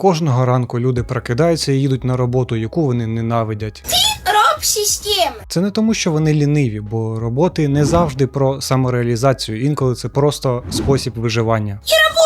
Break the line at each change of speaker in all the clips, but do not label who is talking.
Кожного ранку люди прокидаються і їдуть на роботу, яку вони ненавидять. Це не тому, що вони ліниві, бо роботи не завжди про самореалізацію, інколи це просто спосіб виживання.
Дядю.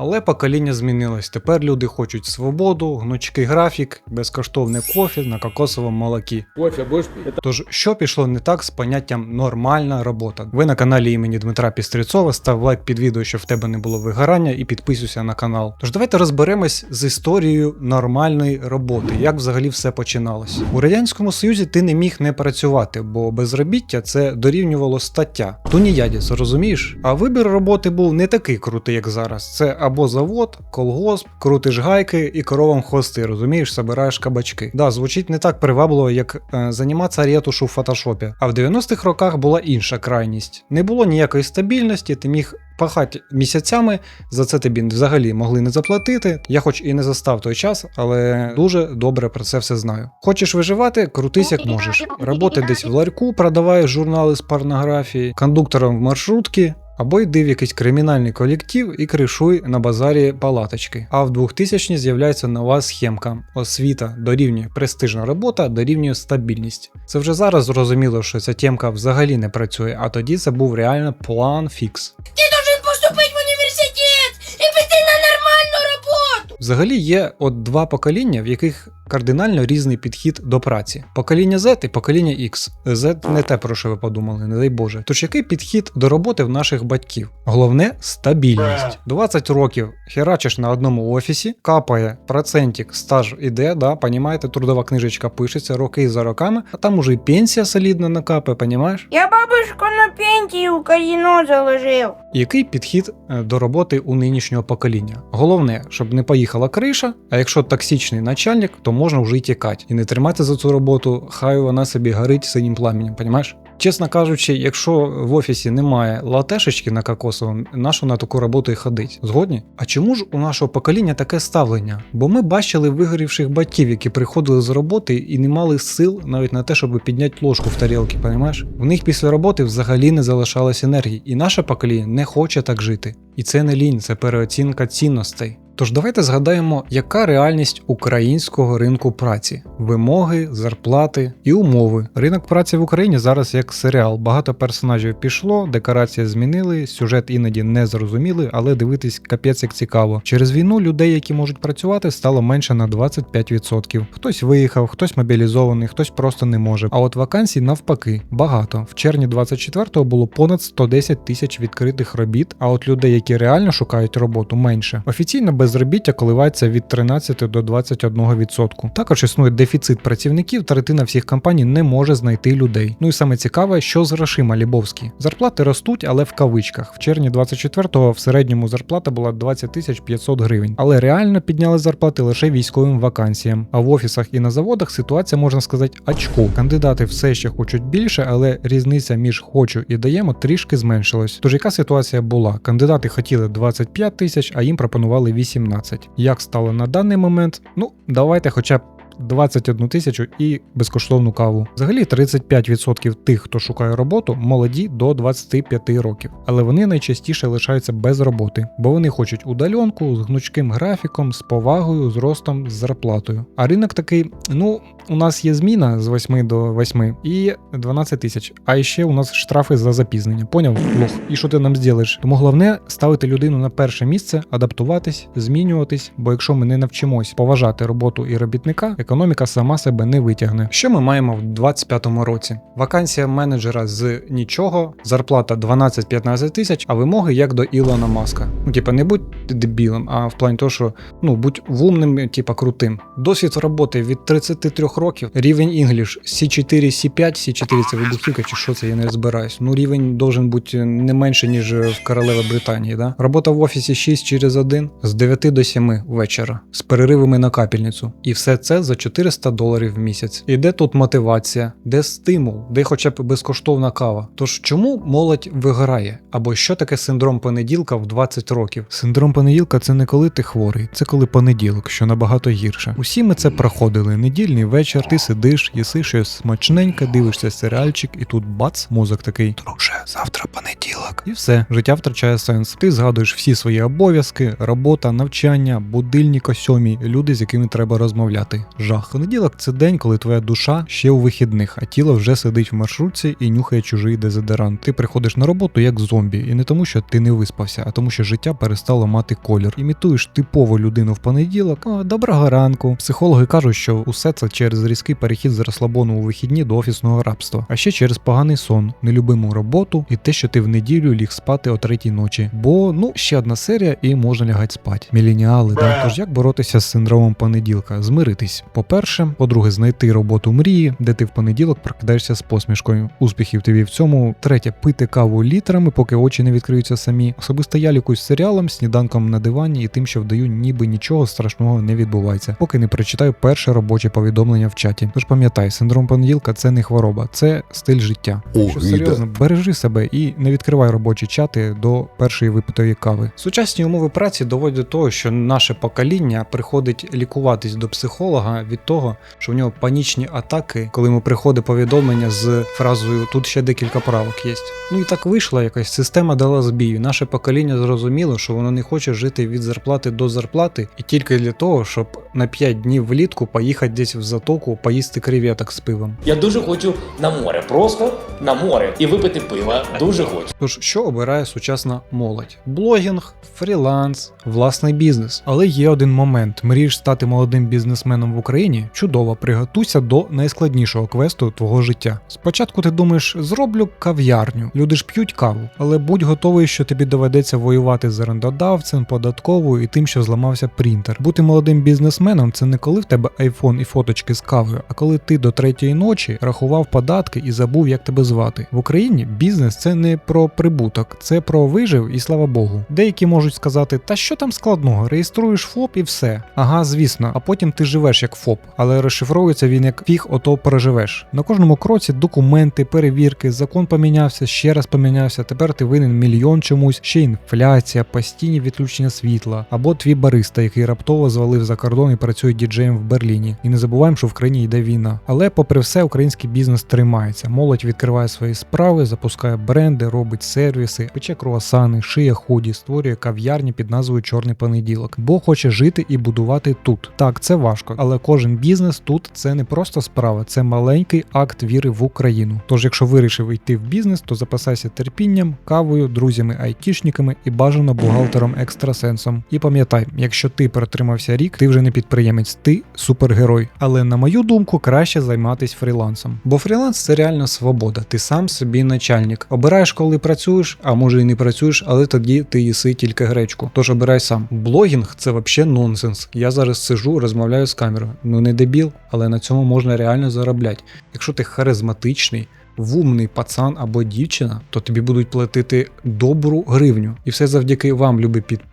Але покоління змінилось. Тепер люди хочуть свободу, гнучкий графік, безкоштовне кофе на кокосовому молокі.
Кофе будешь пить?
Тож, що пішло не так з поняттям нормальна робота? Ви на каналі імені Дмитра Пістрецова, став лайк під відео, щоб в тебе не було вигорання, і підписуйся на канал. Тож давайте розберемось з історією нормальної роботи, як взагалі все починалось. У радянському союзі ти не міг не працювати, бо безробіття це дорівнювало стаття. Туніядіс, розумієш? А вибір роботи був не такий крутий, як зараз. Це або завод, колгосп, крутиш гайки і коровам хвости, розумієш, собираєш кабачки. Да, звучить не так привабливо, як е, займатися ретушу в фотошопі. А в 90-х роках була інша крайність. Не було ніякої стабільності, ти міг пахати місяцями, за це тобі взагалі могли не заплатити. Я хоч і не застав той час, але дуже добре про це все знаю. Хочеш виживати, крутись як можеш. Роботи десь в ларьку, продавай журнали з порнографії, кондуктором в маршрутки. Або йди в якийсь кримінальний колектив і кришуй на базарі палаточки. А в 2000 з'являється нова схемка. Освіта дорівнює престижна робота, дорівнює стабільність. Це вже зараз зрозуміло, що ця темка взагалі не працює, а тоді це був реально план фікс.
Ты должен поступить в университет и пойти на нормальную работу.
Взагалі є от два покоління, в яких кардинально різний підхід до праці: покоління Z і покоління X. Z не те, про що ви подумали, не дай Боже. Тож який підхід до роботи в наших батьків? Головне стабільність. 20 років херачиш на одному офісі, капає процентик, стаж іде, да, понімаєте, трудова книжечка пишеться роки за роками, а там уже і пенсія солідно накапає, понімаєш?
Я бабушку на пенсію казино заложив.
Який підхід е, до роботи у нинішнього покоління? Головне, щоб не поїхала криша, а якщо токсичний начальник, то можна вже й тікати і не тримати за цю роботу, хай вона собі горить синім пламенем, понімаєш? Чесно кажучи, якщо в офісі немає латешечки на кокосовому, нащо на таку роботу й ходить? Згодні? А чому ж у нашого покоління таке ставлення? Бо ми бачили вигорівших батьків, які приходили з роботи і не мали сил навіть на те, щоб підняти ложку в тарілки, понімаєш? В них після роботи взагалі не залишалось енергії, і наше покоління не хоче так жити. І це не лінь, це переоцінка цінностей. Тож давайте згадаємо, яка реальність українського ринку праці: вимоги, зарплати і умови. Ринок праці в Україні зараз як серіал. Багато персонажів пішло, декорації змінили, сюжет іноді не зрозуміли, але дивитись капець як цікаво. Через війну людей, які можуть працювати, стало менше на 25%. Хтось виїхав, хтось мобілізований, хтось просто не може. А от вакансій навпаки багато. В червні 24-го було понад 110 тисяч відкритих робіт. А от людей, які реально шукають роботу, менше. Офіційно безробіття коливається від 13 до 21%. Також існує дефіцит працівників, третина всіх компаній не може знайти людей. Ну і саме цікаве, що з грошима Лібовські. Зарплати ростуть, але в кавичках. В червні 24-го в середньому зарплата була 20 тисяч 500 гривень. Але реально підняли зарплати лише військовим вакансіям. А в офісах і на заводах ситуація можна сказати очко. Кандидати все ще хочуть більше, але різниця між хочу і даємо трішки зменшилась. Тож яка ситуація була? Кандидати хотіли 25 тисяч, а їм пропонували 18. Як стало на даний момент? Ну, давайте хоча б 21 тисячу і безкоштовну каву. Взагалі 35% тих, хто шукає роботу, молоді до 25 років, але вони найчастіше лишаються без роботи, бо вони хочуть удальонку з гнучким графіком, з повагою, з ростом, з зарплатою. А ринок такий: ну, у нас є зміна з 8 до 8 і 12 тисяч. А ще у нас штрафи за запізнення. Поняв? Лох. І що ти нам зробиш? Тому головне ставити людину на перше місце, адаптуватись, змінюватись. Бо якщо ми не навчимось поважати роботу і робітника, економіка сама себе не витягне. Що ми маємо в 25-му році? Вакансія менеджера з нічого, зарплата 12-15 тисяч, а вимоги як до Ілона Маска. Ну, типа, не будь дебілом, а в плані того, що ну будь вумним, типа крутим. Досвід роботи від 33 років, рівень English C4, C5, C4 це вибухівка чи що це, я не розбираюсь. Ну рівень должен бути не менше, ніж в королеви Британії. Да? Робота в офісі 6 через 1 з 9 до 7 вечора, з переривами на капельницю. І все це за 400 доларів в місяць. І де тут мотивація, де стимул, де хоча б безкоштовна кава. Тож чому молодь вигорає? Або що таке синдром понеділка в 20 років? Синдром понеділка це не коли ти хворий, це коли понеділок, що набагато гірше. Усі ми це проходили. Недільний вечір. Вечір, ти сидиш, їси щось смачненьке, дивишся серіальчик, і тут бац, мозок такий. Друже, завтра понеділок. І все, життя втрачає сенс. Ти згадуєш всі свої обов'язки, робота, навчання, будильник о сьомій, люди, з якими треба розмовляти. Жах. Понеділок це день, коли твоя душа ще у вихідних, а тіло вже сидить в маршрутці і нюхає чужий дезодорант. Ти приходиш на роботу як зомбі, і не тому, що ти не виспався, а тому, що життя перестало мати колір. Імітуєш типову людину в понеділок. О, доброго ранку. Психологи кажуть, що усе це через різкий перехід з розслабону у вихідні до офісного рабства, а ще через поганий сон, нелюбиму роботу і те, що ти в неділю ліг спати о третій ночі. Бо ну ще одна серія і можна лягати спати. Міленіали, да? Тож як боротися з синдромом понеділка? Змиритись. По-перше, по-друге, знайти роботу мрії, де ти в понеділок прокидаєшся з посмішкою. Успіхів тобі в цьому. Третє, пити каву літрами, поки очі не відкриються самі. Особисто я лікуюсь серіалом, сніданком на дивані і тим, що вдаю, ніби нічого страшного не відбувається, поки не прочитаю перше робоче повідомлення в чаті. Тож пам'ятай, синдром понеділка це не хвороба, це стиль життя.
О,
Що серйозно, бережи себе і не відкривай робочі чати до першої випитої кави. Сучасні умови праці доводять до того, що наше покоління приходить лікуватись до психолога від того, що в нього панічні атаки, коли йому приходить повідомлення з фразою Тут ще декілька правок є. Ну і так вийшла якась система дала збій. Наше покоління зрозуміло, що воно не хоче жити від зарплати до зарплати, і тільки для того, щоб на 5 днів влітку поїхати десь в затоку, поїсти креветок з пивом.
Я дуже хочу на море, просто на море і випити пива. Дуже хочу.
Тож, що обирає сучасна молодь? Блогінг, фріланс, власний бізнес. Але є один момент: мрієш стати молодим бізнесменом в Україні? Чудово, приготуйся до найскладнішого квесту твого життя. Спочатку ти думаєш, зроблю кав'ярню. Люди ж п'ють каву, але будь готовий, що тобі доведеться воювати з орендодавцем, податковою і тим, що зламався принтер. Бути молодим бізнесменом це не коли в тебе айфон і фоточки з кавою, а коли ти до третьої ночі рахував податки і забув, як тебе звати. В Україні бізнес це не про прибуток, це про вижив і слава Богу. Деякі можуть сказати, та що там складного, реєструєш ФОП і все. Ага, звісно, а потім ти живеш як ФОП, але розшифровується він як фіг, ото переживеш. На кожному кроці документи, перевірки, закон помінявся, ще раз помінявся. Тепер ти винен мільйон чомусь, ще інфляція, постійні відключення світла, або твій бариста, який раптово звалив за кордон і працює діджеєм в Берліні. І не забуваємо, що в країні йде війна. Але, попри все, український бізнес тримається. Молодь відкриває свої справи, запускає бренди, робить сервіси, пече круасани, шиє худі, створює кав'ярні під назвою Чорний понеділок, бо хоче жити і будувати тут. Так, це важко, але кожен бізнес тут це не просто справа, це маленький акт віри в Україну. Тож, якщо вирішив йти в бізнес, то запасайся терпінням, кавою, друзями, айтішниками і бажано бухгалтером екстрасенсом. І пам'ятай, якщо ти протримався рік, ти вже не підприємець, ти супергерой. Але на мою думку, краще займатися фрілансом. Бо фріланс це реальна свобода. Ти сам собі начальник. Обираєш, коли працюєш, а може і не працюєш, але тоді ти їси тільки гречку. Тож обирай сам. Блогінг це взагалі нонсенс. Я зараз сижу, розмовляю з камерою. Ну не дебіл, але на цьому можна реально заробляти. Якщо ти харизматичний. Вумний пацан або дівчина, то тобі будуть платити добру гривню. І все завдяки вам, любі підписники,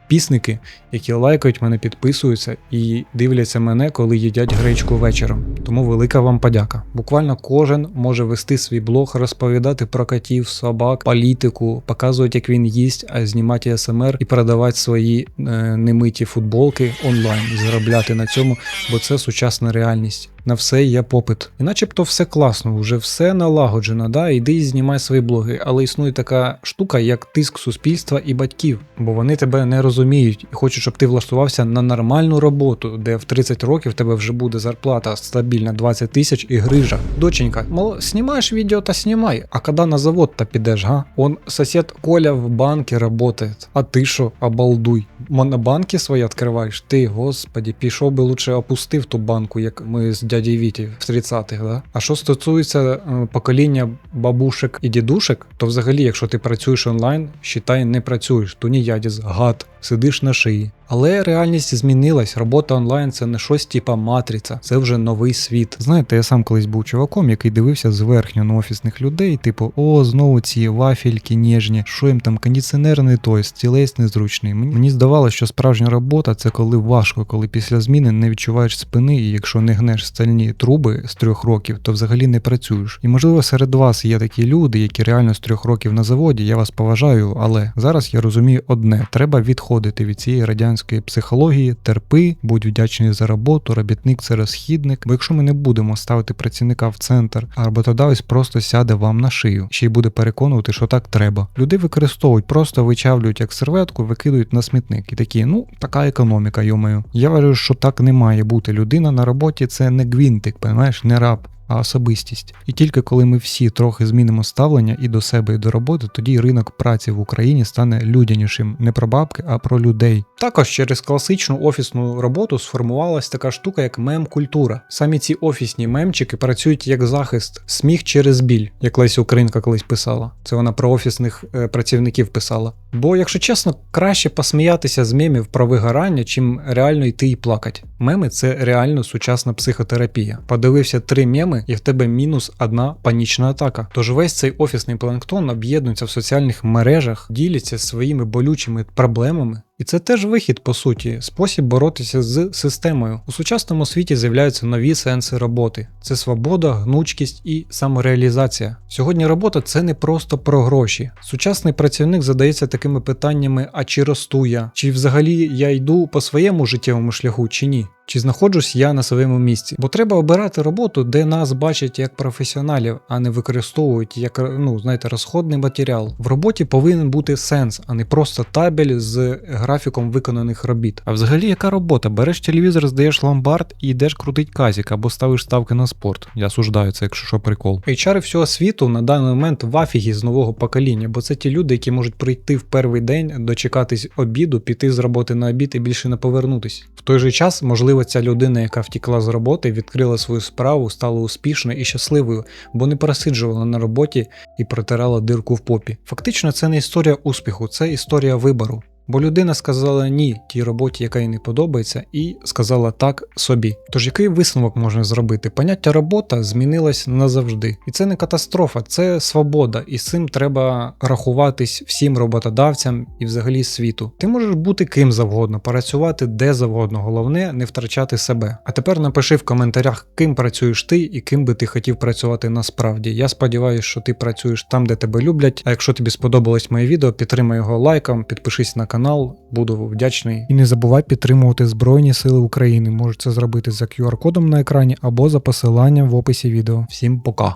які лайкають мене, підписуються і дивляться мене, коли їдять гречку вечором. Тому велика вам подяка. Буквально кожен може вести свій блог, розповідати про котів, собак, політику, показувати, як він їсть, а знімати СМР і продавати свої е, немиті футболки онлайн заробляти на цьому, бо це сучасна реальність. На все є попит. І начебто все класно, вже все налагоджено, да, іди і знімай свої блоги. Але існує така штука, як тиск суспільства і батьків, бо вони тебе не розуміють і хочуть, щоб ти влаштувався на нормальну роботу, де в 30 років тебе вже буде зарплата стабільна 20 тисяч і грижа. Доченька, мол, знімаєш відео та знімай, а коли на завод та підеш, га? Он сосед Коля в банке работает, а ти що, обалдуй. Монобанки свої відкриваєш? Ти, господі, пішов би лучше опустив ту банку, як ми з дяді Віті в 30-х, да? А що стосується е, покоління бабушек і дідушек, то взагалі, якщо ти працюєш онлайн, считай, не працюєш, то ніядіс, гад, сидиш на шиї. Але реальність змінилась. Робота онлайн це не щось типа матриця, це вже новий світ. Знаєте, я сам колись був чуваком, який дивився зверхньо на офісних людей, типу, о, знову ці вафельки ніжні, що їм там кондиціонер не той, стілець незручний. Мені, здавалося, що справжня робота це коли важко, коли після зміни не відчуваєш спини, і якщо не гнеш стальні труби з трьох років, то взагалі не працюєш. І можливо серед вас є такі люди, які реально з трьох років на заводі. Я вас поважаю, але зараз я розумію одне: треба відходити від цієї радянської психології, терпи, будь вдячний за роботу, робітник це розхідник. Бо якщо ми не будемо ставити працівника в центр, а роботодавець просто сяде вам на шию, ще й буде переконувати, що так треба. Люди використовують, просто вичавлюють як серветку, викидують на смітник. І такі, ну така економіка, йомаю. Я вважаю, що так не має бути. Людина на роботі це не гвинтик, понимаєш, не раб. А особистість. І тільки коли ми всі трохи змінимо ставлення і до себе, і до роботи, тоді ринок праці в Україні стане людянішим не про бабки, а про людей. Також через класичну офісну роботу сформувалась така штука, як мем-культура. Самі ці офісні мемчики працюють як захист, сміх через біль, як Леся Українка колись писала. Це вона про офісних е, працівників писала. Бо, якщо чесно, краще посміятися з мемів про вигорання, чим реально йти і плакати. Меми це реально сучасна психотерапія. Подивився три меми, і в тебе мінус одна панічна атака. Тож весь цей офісний планктон об'єднується в соціальних мережах, діляться своїми болючими проблемами. І це теж вихід, по суті, спосіб боротися з системою. У сучасному світі з'являються нові сенси роботи: це свобода, гнучкість і самореалізація. Сьогодні робота це не просто про гроші. Сучасний працівник задається такими питаннями: а чи росту я? Чи взагалі я йду по своєму життєвому шляху, чи ні? Чи знаходжусь я на своєму місці? Бо треба обирати роботу, де нас бачать як професіоналів, а не використовують як ну знаєте, розходний матеріал. В роботі повинен бути сенс, а не просто табель з графіком виконаних робіт. А взагалі, яка робота? Береш телевізор, здаєш ломбард і йдеш крутить казік або ставиш ставки на спорт. Я осуждаю це, якщо що прикол. HR всього світу на даний момент в афігі з нового покоління, бо це ті люди, які можуть прийти в перший день, дочекатись обіду, піти з роботи на обід і більше не повернутись. В той же час, можливо, ця людина, яка втікла з роботи, відкрила свою справу, стала успішною і щасливою, бо не просиджувала на роботі і протирала дирку в попі. Фактично, це не історія успіху, це історія вибору. Бо людина сказала ні тій роботі, яка їй не подобається, і сказала так собі. Тож який висновок можна зробити? Поняття робота змінилось назавжди. І це не катастрофа, це свобода, і з цим треба рахуватись всім роботодавцям і взагалі світу. Ти можеш бути ким завгодно, працювати де завгодно. Головне не втрачати себе. А тепер напиши в коментарях, ким працюєш ти і ким би ти хотів працювати насправді. Я сподіваюся, що ти працюєш там, де тебе люблять. А якщо тобі сподобалось моє відео, підтримай його лайком, підпишись на канал, буду вдячний. І не забувай підтримувати Збройні Сили України. Можеш це зробити за QR-кодом на екрані або за посиланням в описі відео. Всім пока!